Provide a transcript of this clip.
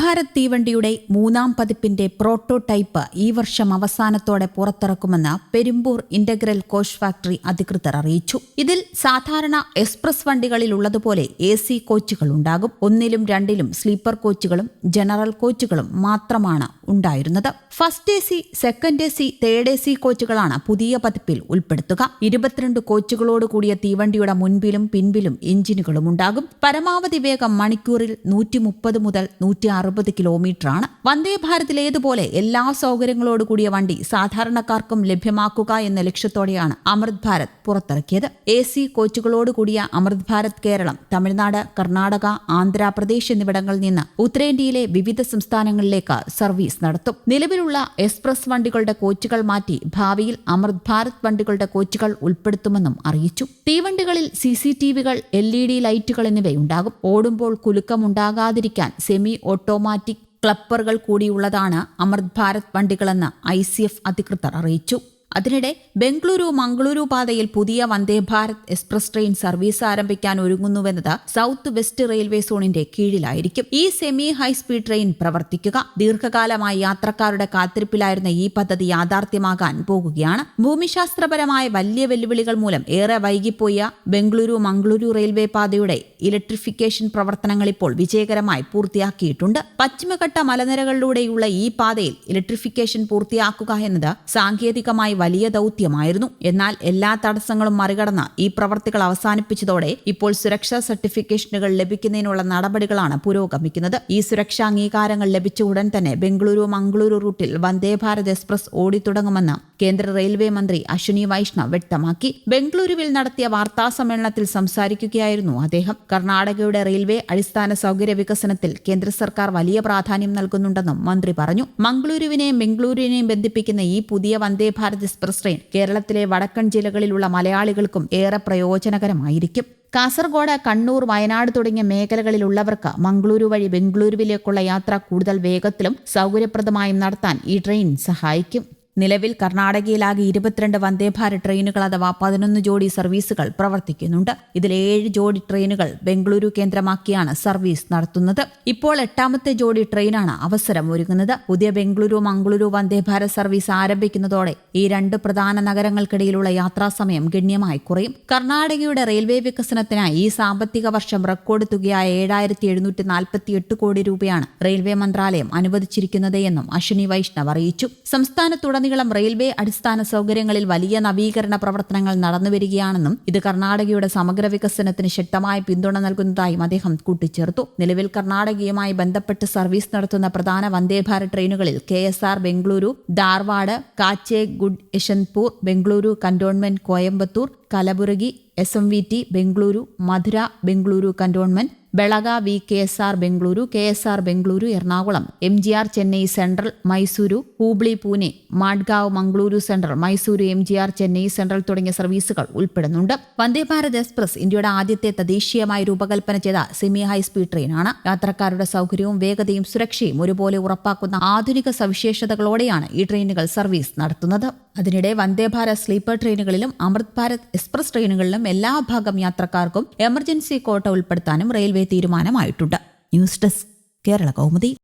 ഭാരത് തീവണ്ടിയുടെ മൂന്നാം പതിപ്പിന്റെ പ്രോട്ടോടൈപ്പ് ഈ വർഷം അവസാനത്തോടെ പുറത്തിറക്കുമെന്ന് പെരുമ്പൂർ ഇന്റഗ്രൽ കോച്ച് ഫാക്ടറി അധികൃതർ അറിയിച്ചു. ഇതിൽ സാധാരണ എക്സ്പ്രസ് വണ്ടികളിൽ ഉള്ളതുപോലെ എ സി കോച്ചുകൾ ഉണ്ടാകും. ഒന്നിലും രണ്ടിലും സ്ലീപ്പർ കോച്ചുകളും ജനറൽ കോച്ചുകളും മാത്രമാണ് ഉണ്ടായിരുന്നത്. First A C second A C third A C കോച്ചുകളാണ് പുതിയ പതിപ്പിൽ ഉൾപ്പെടുത്തുക. ഇരുപത്തിരണ്ട് കോച്ചുകളോട് കൂടിയ തീവണ്ടിയുടെ മുൻപിലും പിൻപിലും എഞ്ചിനുകളും ഉണ്ടാകും. പരമാവധി വേഗം മണിക്കൂറിൽ നൂറ്റി മുപ്പത് മുതൽ നൂറ്റി അറുപത് കിലോമീറ്ററാണ്. വന്ദേ ഭാരതിലേതുപോലെ എല്ലാ സൗകര്യങ്ങളോട് കൂടിയ വണ്ടി സാധാരണക്കാർക്കും ലഭ്യമാക്കുക എന്ന ലക്ഷ്യത്തോടെയാണ് അമൃത് ഭാരത് പുറത്തിറക്കിയത്. എ സി കോച്ചുകളോട് കൂടിയ അമൃത് ഭാരത് കേരളം തമിഴ്നാട് കർണാടക ആന്ധ്രാപ്രദേശ് എന്നിവിടങ്ങളിൽ നിന്ന് ഉത്തരേന്ത്യയിലെ വിവിധ സംസ്ഥാനങ്ങളിലേക്ക് സർവീസ് നടത്തും. നിലവിലുള്ള എക്സ്പ്രസ് വണ്ടികളുടെ കോച്ചുകൾ മാറ്റി ഭാവിയിൽ അമൃത് ഭാരത് വണ്ടികളുടെ കോച്ചുകൾ ഉൾപ്പെടുത്തുമെന്നും അറിയിച്ചു. തീവണ്ടികളിൽ സി സി ടി വികൾ എൽ ഇ ഡി ലൈറ്റുകൾ എന്നിവയുണ്ടാകും. ഓടുമ്പോൾ കുലുക്കമുണ്ടാകാതിരിക്കാൻ സെമി ഓട്ടോമാറ്റിക് ക്ലപ്പറുകൾ കൂടിയുള്ളതാണ് അമൃത് ഭാരത് വണ്ടികളെന്ന് ഐ സി എഫ് അധികൃതർ അറിയിച്ചു. അതിനിടെ ബംഗളൂരു മംഗളൂരു പാതയിൽ പുതിയ Vande Bharat express train service ആരംഭിക്കാൻ ഒരുങ്ങുന്നുവെന്നത് സൗത്ത് വെസ്റ്റ് റെയിൽവേ സോണിന്റെ കീഴിലായിരിക്കും. ഈ സെമി ഹൈസ്പീഡ് ട്രെയിൻ പ്രവർത്തിക്കുക. ദീർഘകാലമായി യാത്രക്കാരുടെ കാത്തിരിപ്പിലായിരുന്ന ഈ പദ്ധതി യാഥാർത്ഥ്യമാകാൻ പോകുകയാണ്. ഭൂമിശാസ്ത്രപരമായ വലിയ വെല്ലുവിളികൾ മൂലം ഏറെ വൈകിപ്പോയ ബംഗളൂരു മംഗളൂരു റെയിൽവേ പാതയുടെ ഇലക്ട്രിഫിക്കേഷൻ പ്രവർത്തനങ്ങൾ ഇപ്പോൾ വിജയകരമായി പൂർത്തിയാക്കിയിട്ടുണ്ട്. പശ്ചിമഘട്ട മലനിരകളിലൂടെയുള്ള ഈ പാതയിൽ ഇലക്ട്രിഫിക്കേഷൻ പൂർത്തിയാക്കുക എന്നത് സാങ്കേതികമായി വലിയ ദൗത്യമായിരുന്നു. എന്നാൽ എല്ലാ തടസ്സങ്ങളും മറികടന്ന് ഈ പ്രവർത്തികൾ അവസാനിപ്പിച്ചതോടെ ഇപ്പോൾ സുരക്ഷാ സർട്ടിഫിക്കേഷനുകൾ ലഭിക്കുന്നതിനുള്ള നടപടികളാണ് പുരോഗമിക്കുന്നത്. ഈ സുരക്ഷാ അംഗീകാരങ്ങൾ ലഭിച്ച ഉടൻ തന്നെ ബംഗളൂരു മംഗളൂരു റൂട്ടിൽ വന്ദേ ഭാരത് എക്സ്പ്രസ് ഓടിത്തുടങ്ങുമെന്ന് കേന്ദ്ര റെയിൽവേ മന്ത്രി അശ്വിനി വൈഷ്ണവ് വ്യക്തമാക്കി. ബംഗളൂരുവിൽ നടത്തിയ വാർത്താ സമ്മേളനത്തിൽ സംസാരിക്കുകയായിരുന്നു അദ്ദേഹം. കർണാടകയുടെ റെയിൽവേ അടിസ്ഥാന സൗകര്യ വികസനത്തിൽ കേന്ദ്ര സർക്കാർ വലിയ പ്രാധാന്യം നൽകുന്നുണ്ടെന്നും മന്ത്രി പറഞ്ഞു. മംഗളൂരുവിനെയും ബംഗളൂരുവിനെയും ബന്ധിപ്പിക്കുന്ന ഈ പുതിയ വന്ദേ ഭാരത് എക്സ്പ്രസ് ട്രെയിൻ കേരളത്തിലെ വടക്കൻ ജില്ലകളിലുള്ള മലയാളികൾക്കും ഏറെ പ്രയോജനകരമായിരിക്കും. കാസർഗോഡ് കണ്ണൂർ വയനാട് തുടങ്ങിയ മേഖലകളിലുള്ളവർക്ക് മംഗളൂരു വഴി ബംഗളൂരുവിലേക്കുള്ള യാത്ര കൂടുതൽ വേഗത്തിലും സൗകര്യപ്രദമായും നടത്താൻ ഈ ട്രെയിൻ സഹായിക്കും. നിലവിൽ കർണാടകയിലാകെ ഇരുപത്തിരണ്ട് വന്ദേഭാരത് ട്രെയിനുകൾ അഥവാ പതിനൊന്ന് ജോഡി സർവീസുകൾ പ്രവർത്തിക്കുന്നുണ്ട്. ഇതിൽ ഏഴ് ജോഡി ട്രെയിനുകൾ ബംഗളൂരു കേന്ദ്രമാക്കിയാണ് സർവീസ് നടത്തുന്നത്. ഇപ്പോൾ എട്ടാമത്തെ ജോഡി ട്രെയിനാണ് അവസരം ഒരുങ്ങുന്നത്. പുതിയ ബംഗളൂരു മംഗളൂരു വന്ദേഭാരത് സർവീസ് ആരംഭിക്കുന്നതോടെ ഈ രണ്ട് പ്രധാന നഗരങ്ങൾക്കിടയിലുള്ള യാത്രാസമയം ഗണ്യമായി കുറയും. കർണാടകയുടെ റെയിൽവേ വികസനത്തിനായി ഈ സാമ്പത്തിക വർഷം റെക്കോർഡ് തുകയായ ഏഴായിരത്തി എഴുന്നൂറ്റി നാൽപ്പത്തി എട്ട് കോടി രൂപയാണ് റെയിൽവേ മന്ത്രാലയം അനുവദിച്ചിരിക്കുന്നത് എന്നും അശ്വിനി വൈഷ്ണവ് അറിയിച്ചു. സംസ്ഥാനത്തുടനീളം ഉടനീളം റെയിൽവേ അടിസ്ഥാന സൗകര്യങ്ങളിൽ വലിയ നവീകരണ പ്രവർത്തനങ്ങൾ നടന്നുവരികയാണെന്നും ഇത് കർണാടകയുടെ സമഗ്ര വികസനത്തിന് ശക്തമായ പിന്തുണ നൽകുന്നതായും അദ്ദേഹം കൂട്ടിച്ചേർത്തു. നിലവിൽ കർണാടകയുമായി ബന്ധപ്പെട്ട് സർവീസ് നടത്തുന്ന പ്രധാന വന്ദേഭാരത് ട്രെയിനുകളിൽ K S R Bengaluru Dharwad Kacheguda Yesvantpur Bengaluru cantonment Coimbatore Kalaburagi S M V T Bengaluru Madurai Bengaluru cantonment Belagavi K S R Bengaluru K S R Bengaluru Ernakulam M G R Chennai central Mysuru Hubli Pune Madgaon Mangaluru central Mysuru M G R Chennai central തുടങ്ങിയ സർവീസുകൾ ഉൾപ്പെടുന്നുണ്ട്. Vande Bharat express ഇന്ത്യയുടെ ആദ്യത്തെ തദ്ദേശീയമായി രൂപകൽപ്പന ചെയ്ത semi high speed ട്രെയിനാണ്. യാത്രക്കാരുടെ സൗകര്യവും വേഗതയും സുരക്ഷയും ഒരുപോലെ ഉറപ്പാക്കുന്ന ആധുനിക സവിശേഷതകളോടെയാണ് ഈ ട്രെയിനുകൾ സർവീസ് നടത്തുന്നത്. അതിനിടെ വന്ദേഭാരത് സ്ലീപ്പർ ട്രെയിനുകളിലും അമൃത് ഭാരത് എക്സ്പ്രസ് ട്രെയിനുകളിലും എല്ലാ ഭാഗം യാത്രക്കാർക്കും എമർജൻസി കോട്ട ഉൾപ്പെടുത്താനും railway തീരുമാനമായിട്ടുണ്ട്. News desk Kerala Kaumudi.